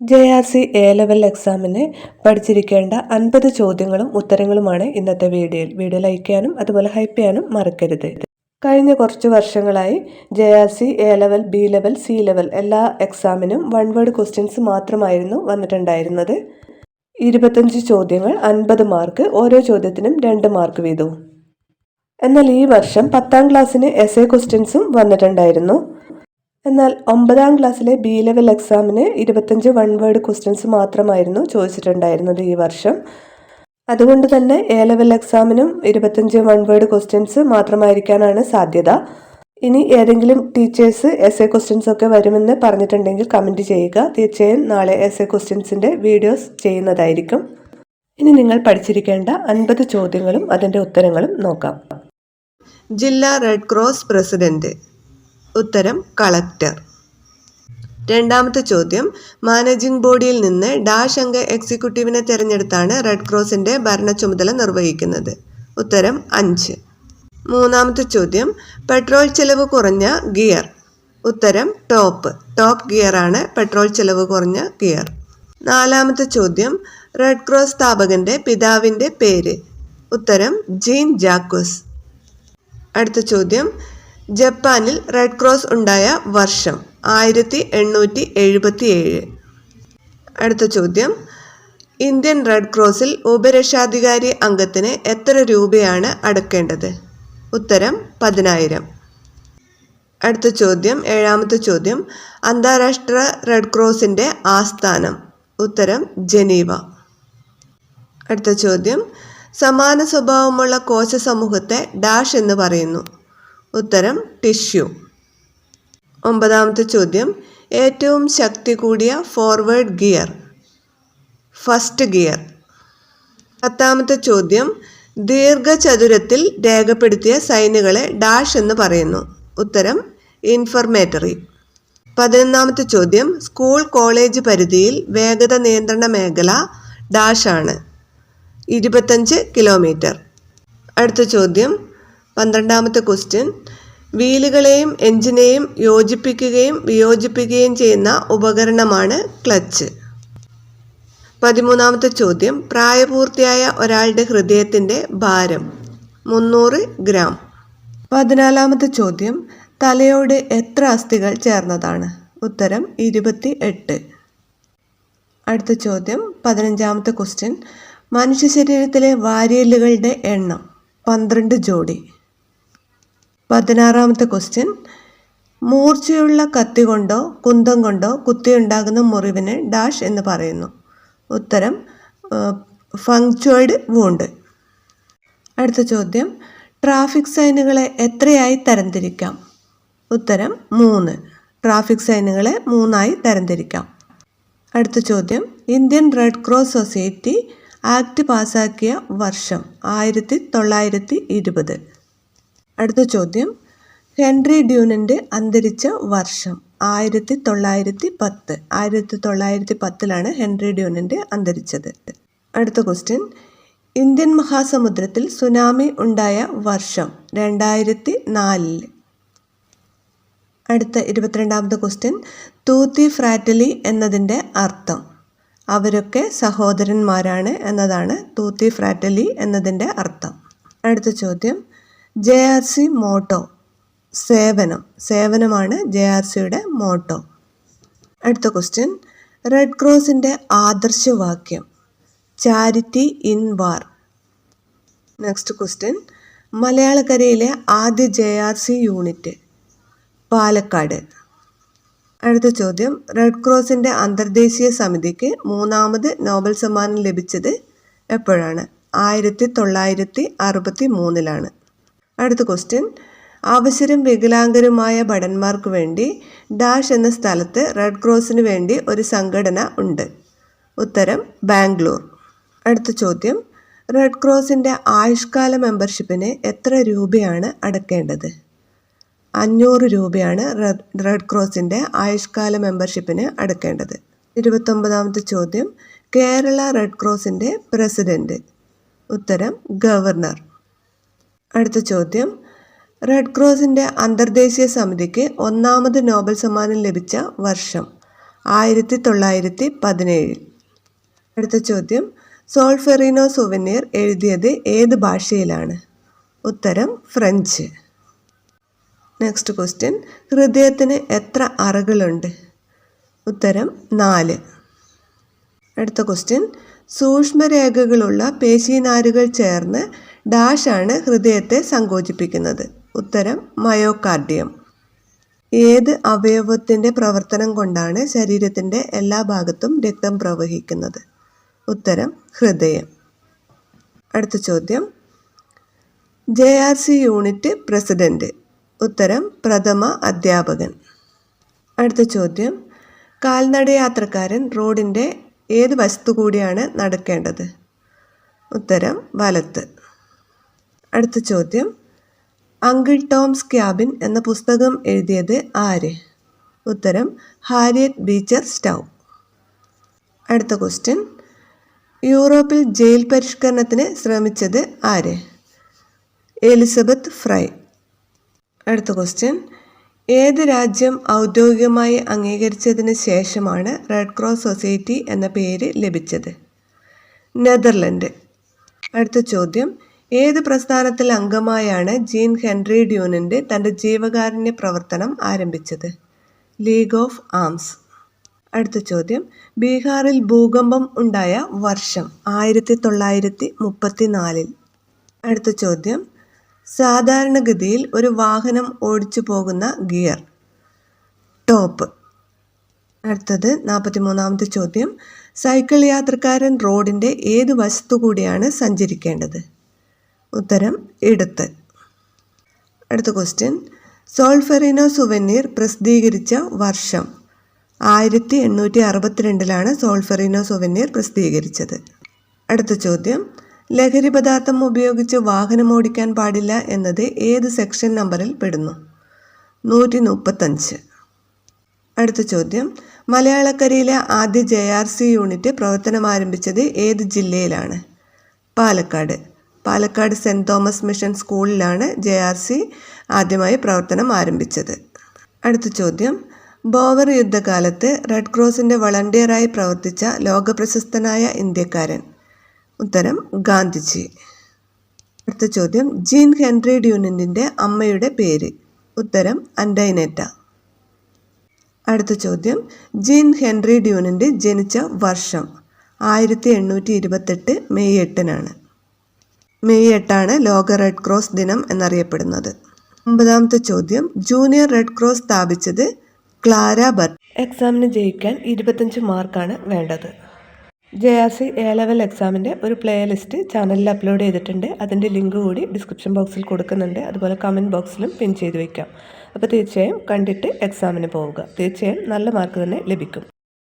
J R C A level എക്സാമിന് പഠിച്ചിരിക്കേണ്ട അൻപത് ചോദ്യങ്ങളും ഉത്തരങ്ങളുമാണ് ഇന്നത്തെ വീഡിയോയിൽ. വീഡിയോ ലൈക്ക് ചെയ്യാനും അതുപോലെ ഹൈപ്പ് ചെയ്യാനും മറക്കരുത്. കഴിഞ്ഞ കുറച്ച് വർഷങ്ങളായി J R C A level B level C level എല്ലാ എക്സാമിനും വൺ വേർഡ് ക്വസ്റ്റ്യൻസ് മാത്രമായിരുന്നു വന്നിട്ടുണ്ടായിരുന്നത്. ഇരുപത്തഞ്ച് ചോദ്യങ്ങൾ അൻപത് മാർക്ക് ഓരോ ചോദ്യത്തിനും രണ്ട് മാർക്ക് വീതവും. എന്നാൽ ഈ വർഷം പത്താം ക്ലാസ്സിന് എസ് എ ക്വസ്റ്റ്യൻസും വന്നിട്ടുണ്ടായിരുന്നു. എന്നാൽ ഒമ്പതാം ക്ലാസ്സിലെ ബി ലെവൽ എക്സാമിന് ഇരുപത്തഞ്ച് വൺ വേർഡ് ക്വസ്റ്റ്യൻസ് മാത്രമായിരുന്നു ചോദിച്ചിട്ടുണ്ടായിരുന്നത് ഈ വർഷം. അതുകൊണ്ട് തന്നെ എ ലെവൽ എക്സാമിനും ഇരുപത്തഞ്ച് വൺ വേർഡ് ക്വസ്റ്റ്യൻസ് മാത്രമായിരിക്കാനാണ് സാധ്യത. ഇനി ഏതെങ്കിലും ടീച്ചേഴ്സ് എസ് എ ക്വസ്റ്റ്യൻസ് ഒക്കെ വരുമെന്ന് പറഞ്ഞിട്ടുണ്ടെങ്കിൽ കമന്റ് ചെയ്യുക. തീർച്ചയായും നാളെ എസ് എ ക്വസ്റ്റ്യൻസിന്റെ വീഡിയോസ് ചെയ്യുന്നതായിരിക്കും. ഇനി നിങ്ങൾ പഠിച്ചിരിക്കേണ്ട അൻപത് ചോദ്യങ്ങളും അതിന്റെ ഉത്തരങ്ങളും നോക്കാം. ജില്ലാ റെഡ് ക്രോസ് പ്രസിഡന്റ് ഉത്തരം കളക്ടർ. രണ്ടാമത്തെ ചോദ്യം മാനേജിംഗ് ബോഡിയിൽ നിന്ന് ഡാഷ് അംഗ എക്സിക്യൂട്ടീവിനെ തിരഞ്ഞെടുത്താണ് റെഡ് ക്രോസിന്റെ ഭരണ ചുമതല നിർവഹിക്കുന്നത്. ഉത്തരം അഞ്ച്. മൂന്നാമത്തെ ചോദ്യം പെട്രോൾ ചെലവ് കുറഞ്ഞ ഗിയർ. ഉത്തരം ടോപ്പ്. ടോപ്പ് ഗിയറാണ് പെട്രോൾ ചെലവ് കുറഞ്ഞ ഗിയർ. നാലാമത്തെ ചോദ്യം റെഡ് ക്രോസ് സ്ഥാപകന്റെ പിതാവിന്റെ പേര്. ഉത്തരം ജീൻ ജാക്കോസ്. അടുത്ത ചോദ്യം ജപ്പാനിൽ റെഡ് ക്രോസ് ഉണ്ടായ വർഷം ആയിരത്തി എണ്ണൂറ്റി എഴുപത്തി ഏഴ് അടുത്ത ചോദ്യം. ഇന്ത്യൻ റെഡ് ക്രോസിൽ ഉപരക്ഷാധികാരി അംഗത്തിന് എത്ര രൂപയാണ് അടക്കേണ്ടത്? ഉത്തരം പതിനായിരം. അടുത്ത ചോദ്യം ഏഴാമത്തെ ചോദ്യം. അന്താരാഷ്ട്ര റെഡ് ക്രോസിന്റെ ആസ്ഥാനം. ഉത്തരം ജനീവ. അടുത്ത ചോദ്യം. സമാന സ്വഭാവമുള്ള കോശ സമൂഹത്തെ ഡാഷ് എന്ന് പറയുന്നു. ഉത്തരം ടിഷ്യൂ. ഒമ്പതാമത്തെ ചോദ്യം. ഏറ്റവും ശക്തി കൂടിയ ഫോർവേഡ് ഗിയർ. First gear. പത്താമത്തെ ചോദ്യം. ദീർഘചതുരത്തിൽ രേഖപ്പെടുത്തിയ സൈനുകളെ ഡാഷ് എന്ന് പറയുന്നു. ഉത്തരം ഇൻഫർമേറ്ററി. പതിനൊന്നാമത്തെ ചോദ്യം. സ്കൂൾ കോളേജ് പരിധിയിൽ വേഗത നിയന്ത്രണ മേഖല ഡാഷാണ് ഇരുപത്തഞ്ച് കിലോമീറ്റർ. അടുത്ത ചോദ്യം. പന്ത്രണ്ടാമത്തെ ക്വസ്റ്റ്യൻ വീലുകളെയും എഞ്ചിനെയും യോജിപ്പിക്കുകയും വിയോജിപ്പിക്കുകയും ചെയ്യുന്ന ഉപകരണമാണ് ക്ലച്ച് പതിമൂന്നാമത്തെ ചോദ്യം. പ്രായപൂർത്തിയായ ഒരാളുടെ ഹൃദയത്തിന്റെ ഭാരം മുന്നൂറ് ഗ്രാം. പതിനാലാമത്തെ ചോദ്യം. തലയോട് എത്ര അസ്ഥികൾ ചേർന്നതാണ്? ഉത്തരം ഇരുപത്തി എട്ട് അടുത്ത ചോദ്യം. പതിനഞ്ചാമത്തെ ക്വസ്റ്റ്യൻ മനുഷ്യ ശരീരത്തിലെ വാരിയലുകളുടെ എണ്ണം പന്ത്രണ്ട് ജോഡി. പതിനാറാമത്തെ ക്വസ്റ്റ്യൻ മൂർച്ചയുള്ള കത്തി കൊണ്ടോ കുന്തം കൊണ്ടോ കുത്തിയുണ്ടാകുന്ന മുറിവിന് ഡാഷ് എന്ന് പറയുന്നു. ഉത്തരം ഫങ്ക്ച്വേർഡ് വൂണ്ട് അടുത്ത ചോദ്യം ട്രാഫിക് സൈനുകളെ എത്രയായി തരംതിരിക്കാം? ഉത്തരം മൂന്ന്. ട്രാഫിക് സൈനുകളെ മൂന്നായി തരംതിരിക്കാം. അടുത്ത ചോദ്യം Indian red cross society act പാസാക്കിയ വർഷം ആയിരത്തി തൊള്ളായിരത്തി ഇരുപത്. അടുത്ത ചോദ്യം. ഹെൻറി ഡ്യൂനന്റെ അന്തരിച്ച വർഷം ആയിരത്തി തൊള്ളായിരത്തി പത്ത് ആയിരത്തി തൊള്ളായിരത്തി പത്തിലാണ് ഹെൻറി ഡ്യൂനന്റെ അന്തരിച്ചത്. അടുത്ത ക്വസ്റ്റ്യൻ. ഇന്ത്യൻ മഹാസമുദ്രത്തിൽ സുനാമി ഉണ്ടായ വർഷം രണ്ടായിരത്തി നാലിൽ അടുത്ത ഇരുപത്തിരണ്ടാമത്തെ ക്വസ്റ്റ്യൻ. തൂത്തി ഫ്രാറ്റലി എന്നതിന്റെ അർത്ഥം. അവരൊക്കെ സഹോദരന്മാരാണ് എന്നതാണ് തൂത്തി ഫ്രാറ്റലി എന്നതിന്റെ അർത്ഥം. അടുത്ത ചോദ്യം. J R C motto. സേവനം. സേവനമാണ് ജെ ആർ സിയുടെ മോട്ടോ. അടുത്ത ക്വസ്റ്റ്യൻ. റെഡ് ക്രോസിന്റെ ആദർശവാക്യം. Charity in war. Next question. മലയാളക്കരയിലെ ആദ്യ J R C unit. Palakkad. അടുത്ത ചോദ്യം. റെഡ് ക്രോസിന്റെ അന്തർദേശീയ സമിതിക്ക് മൂന്നാമത് നോബൽ സമ്മാനം ലഭിച്ചത് എപ്പോഴാണ്? ആയിരത്തി തൊള്ളായിരത്തി അറുപത്തി മൂന്നിലാണ്. അടുത്ത ക്വസ്റ്റ്യൻ അവശരും വികലാംഗരുമായ ഭടന്മാർക്ക് വേണ്ടി ഡാഷ് എന്ന സ്ഥലത്ത് റെഡ് ക്രോസിന് വേണ്ടി ഒരു സംഘടന ഉണ്ട്. ഉത്തരം ബാംഗ്ലൂർ. അടുത്ത ചോദ്യം. റെഡ് ക്രോസിന്റെ ആയുഷ്കാല മെമ്പർഷിപ്പിന് എത്ര രൂപയാണ് അടക്കേണ്ടത്? അഞ്ഞൂറ് രൂപയാണ് റെഡ് ക്രോസിന്റെ ആയുഷ്കാല മെമ്പർഷിപ്പിന് അടക്കേണ്ടത്. ഇരുപത്തൊമ്പതാമത്തെ ചോദ്യം. കേരള റെഡ് ക്രോസിന്റെ പ്രസിഡന്റ് ഉത്തരം ഗവർണർ. അടുത്ത ചോദ്യം. റെഡ് ക്രോസിന്റെ അന്തർദേശീയ സമിതിക്ക് ഒന്നാമത് നോബൽ സമ്മാനം ലഭിച്ച വർഷം ആയിരത്തി തൊള്ളായിരത്തി പതിനേഴിൽ അടുത്ത ചോദ്യം. സോൾഫെറിനോ സുവനീർ എഴുതിയത് ഏത് ഭാഷയിലാണ്? ഉത്തരം ഫ്രഞ്ച്. നെക്സ്റ്റ് ക്വസ്റ്റ്യൻ ഹൃദയത്തിന് എത്ര അറകളുണ്ട്? ഉത്തരം നാല്. അടുത്ത ക്വസ്റ്റ്യൻ സൂക്ഷ്മരേഖകളുള്ള പേശീനാരുകൾ ചേർന്ന് ഡാഷാണ് ഹൃദയത്തെ സങ്കോചിപ്പിക്കുന്നത്. ഉത്തരം മയോകാർഡിയം. ഏത് അവയവത്തിന്റെ പ്രവർത്തനം കൊണ്ടാണ് ശരീരത്തിന്റെ എല്ലാ ഭാഗത്തും രക്തം പ്രവഹിക്കുന്നത്? ഉത്തരം ഹൃദയം. അടുത്ത ചോദ്യം. J R C unit president. ഉത്തരം പ്രഥമ അധ്യാപകൻ. അടുത്ത ചോദ്യം. കാൽനടയാത്രക്കാരൻ റോഡിന്റെ ഏത് വസ്തു കൂടിയാണ് നടക്കേണ്ടത്? ഉത്തരം വലത്ത്. അടുത്ത ചോദ്യം. അങ്കിൾ ടോംസ് ക്യാബിൻ എന്ന പുസ്തകം എഴുതിയത് ആര്? ഉത്തരം ഹാരിയറ്റ് ബീച്ചർ സ്റ്റൗ. അടുത്ത ക്വസ്റ്റ്യൻ. യൂറോപ്പിൽ ജയിൽ പരിഷ്കരണത്തിന് ശ്രമിച്ചത് ആര്? Elizabeth Fry. അടുത്ത ക്വസ്റ്റ്യൻ. ഏത് രാജ്യം ഔദ്യോഗികമായി അംഗീകരിച്ചതിന് ശേഷമാണ് റെഡ് ക്രോസ് സൊസൈറ്റി എന്ന പേര് ലഭിച്ചത്? നെതർലൻഡ്. അടുത്ത ചോദ്യം. ഏത് പ്രസ്ഥാനത്തിൽ അംഗമായാണ് ജീൻ ഹെൻറി ഡ്യൂനിന്റെ തന്റെ ജീവകാരുണ്യ പ്രവർത്തനം ആരംഭിച്ചത്? League of arms. അടുത്ത ചോദ്യം. ബീഹാറിൽ ഭൂകമ്പം ഉണ്ടായ വർഷം ആയിരത്തി തൊള്ളായിരത്തി മുപ്പത്തിനാലിൽ അടുത്ത ചോദ്യം. സാധാരണഗതിയിൽ ഒരു വാഹനം ഓടിച്ചു പോകുന്ന ഗിയർ. ടോപ്പ്. അടുത്തത് നാൽപ്പത്തി മൂന്നാമത്തെ ചോദ്യം. സൈക്കിൾ യാത്രക്കാരൻ റോഡിന്റെ ഏത് വശത്തു കൂടിയാണ് സഞ്ചരിക്കേണ്ടത്? ഉത്തരം ഇടത്ത് അടുത്ത ക്വസ്റ്റ്യൻ സോൾഫെറിനോ സുവനീർ പ്രസിദ്ധീകരിച്ച വർഷം. ആയിരത്തി എണ്ണൂറ്റി അറുപത്തിരണ്ടിലാണ് സോൾഫെറിനോ സുവനീർ പ്രസിദ്ധീകരിച്ചത്. അടുത്ത ചോദ്യം. ലഹരി പദാർത്ഥം ഉപയോഗിച്ച് വാഹനം ഓടിക്കാൻ പാടില്ല എന്നത് ഏത് സെക്ഷൻ നമ്പറിൽ പെടുന്നു? നൂറ്റി മുപ്പത്തഞ്ച് അടുത്ത ചോദ്യം. മലയാളക്കരയിലെ ആദ്യ ജെ ആർ സി യൂണിറ്റ് പ്രവർത്തനം ആരംഭിച്ചത് ഏത് ജില്ലയിലാണ്? Palakkad. Palakkad saint Thomas mission സ്കൂളിലാണ് ജെ ആർ സി ആദ്യമായി പ്രവർത്തനം ആരംഭിച്ചത്. അടുത്ത ചോദ്യം. ബോവർ യുദ്ധകാലത്ത് റെഡ് ക്രോസിന്റെ വളണ്ടിയറായി പ്രവർത്തിച്ച ലോകപ്രശസ്തനായ ഇന്ത്യക്കാരൻ. ഉത്തരം ഗാന്ധിജി. അടുത്ത ചോദ്യം. ജീൻ ഹെൻറി ഡ്യൂനിന്റെ അമ്മയുടെ പേര്. ഉത്തരം അൻഡൈനേറ്റ. അടുത്ത ചോദ്യം. ജീൻ ഹെൻറി ഡ്യൂനിന്റെ ജനിച്ച വർഷം ആയിരത്തി എണ്ണൂറ്റി ഇരുപത്തെട്ട് മെയ് എട്ടിനാണ്. മെയ് എട്ടാണ് ലോക റെഡ് ക്രോസ് ദിനം എന്നറിയപ്പെടുന്നത്. ഒമ്പതാമത്തെ ചോദ്യം ജൂനിയർ റെഡ് ക്രോസ് സ്ഥാപിച്ചത് ക്ലാര ബർ എക്സാമിന് ജയിക്കാൻ ഇരുപത്തഞ്ച് മാർക്കാണ് വേണ്ടത്. J R C A level എക്സാമിന്റെ ഒരു പ്ലേ ലിസ്റ്റ് ചാനലിൽ അപ്ലോഡ് ചെയ്തിട്ടുണ്ട്. അതിന്റെ ലിങ്ക് കൂടി ഡിസ്ക്രിപ്ഷൻ ബോക്സിൽ കൊടുക്കുന്നുണ്ട്. അതുപോലെ കമന്റ് ബോക്സിലും പിൻ ചെയ്ത് വയ്ക്കാം അപ്പോൾ തീർച്ചയായും കണ്ടിട്ട് എക്സാമിന് പോവുക. തീർച്ചയായും നല്ല മാർക്ക് തന്നെ ലഭിക്കും.